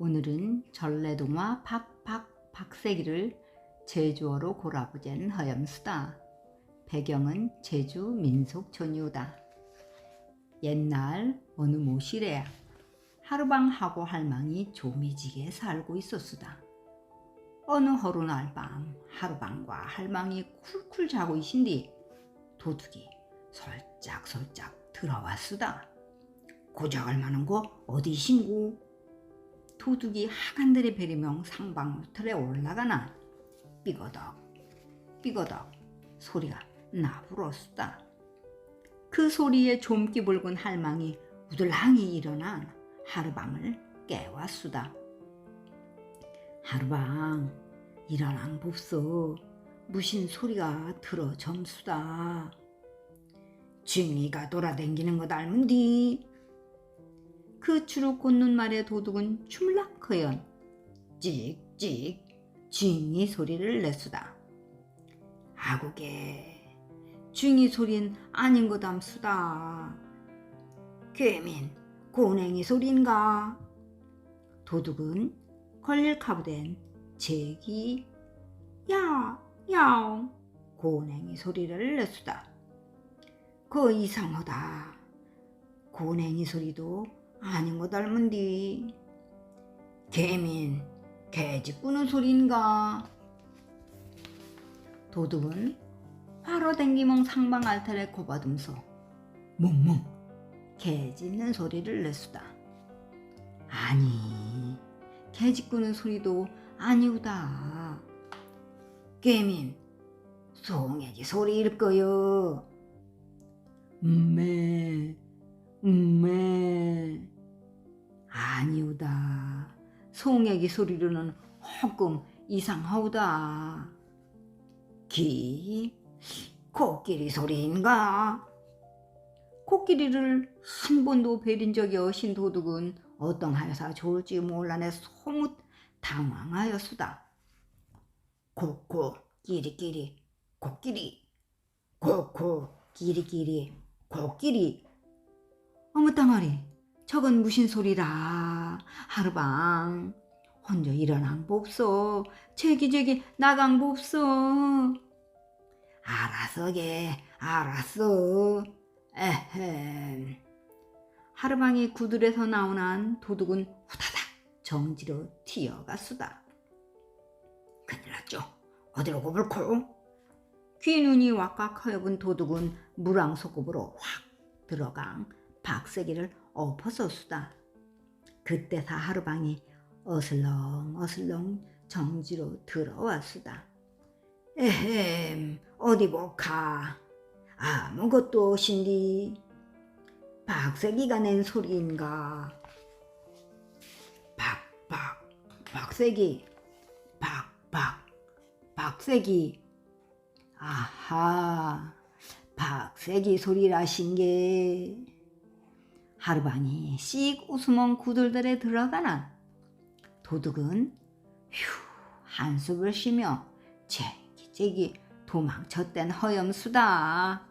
오늘은 전래동화 박박 박세기를 제주어로 골아보자는 허염수다. 배경은 제주 민속 전유다. 옛날 어느 모실에 하루방하고 할망이 조미지게 살고 있었수다. 어느 허루날 밤 하루방과 할망이 쿨쿨 자고 있신디 도둑이 설짝설짝 들어왔수다. 고작할 만한 거 어디 신고? 도둑이 하간들의 베리명 상방틀에 올라가나 삐거덕 삐거덕 소리가 나불었수다. 그 소리에 좀기 붉은 할망이 우들랑이 일어나 하루방을 깨웠수다. 하루방 일어난 봅소 무신 소리가 들어 점수다. 징이가 돌아댕기는 거 닮은디. 그 주룩 꽂는 말에 도둑은 춤락허연 찍찍 징이 소리를 냈수다. 아구게 징이 소린 아닌 거 담수다. 괴민 고냉이 소린가? 도둑은 걸릴 카부된 제기 야 야옹 고냉이 소리를 냈수다. 그 이상하다. 고냉이 소리도 아닌 거 닮은디. 개민, 개집 꾸는 소리인가? 도둑은 화로 댕기멍 상방 알타래 고받으면서 멍멍 개 짖는 소리를 냈수다. 아니, 개 짖꾸는 소리도 아니우다. 개민, 송애기 소리일 거요. 음메. 송애기 소리로는 조금 이상하우다. 기, 코끼리 소리인가? 코끼리를 한 번도 베린 적이 없인 도둑은 어떤 하여사 좋을지 몰라내 소뭇 당황하였수다. 코코 끼리끼리 코끼리 코코 끼리끼리 코끼리 어머 땅아리 저건 무슨 소리라. 하루방 혼자 일어난 봅소 제기제기 나간 봅소 알았어게 알았어. 에헴. 하루방이 구들에서 나오난 도둑은 후다닥 정지로 튀어갔수다. 큰일 났죠. 어디로 고불코 귀 눈이 왁각 허여분 도둑은 무랑 소급으로 확 들어간 박세기를 엎어서수다. 그때 다 하루방이 어슬렁 어슬렁 정지로 들어왔수다. 에헴 어디 보카 아무것도 신디. 박세기가 낸 소리인가? 박박 박세기 박박 박세기. 아하 박세기 소리라신 게 하루방이 씩 웃으면 구들들에 들어가나 도둑은 휴 한숨을 쉬며 제기제기 도망쳤댄 허염수다.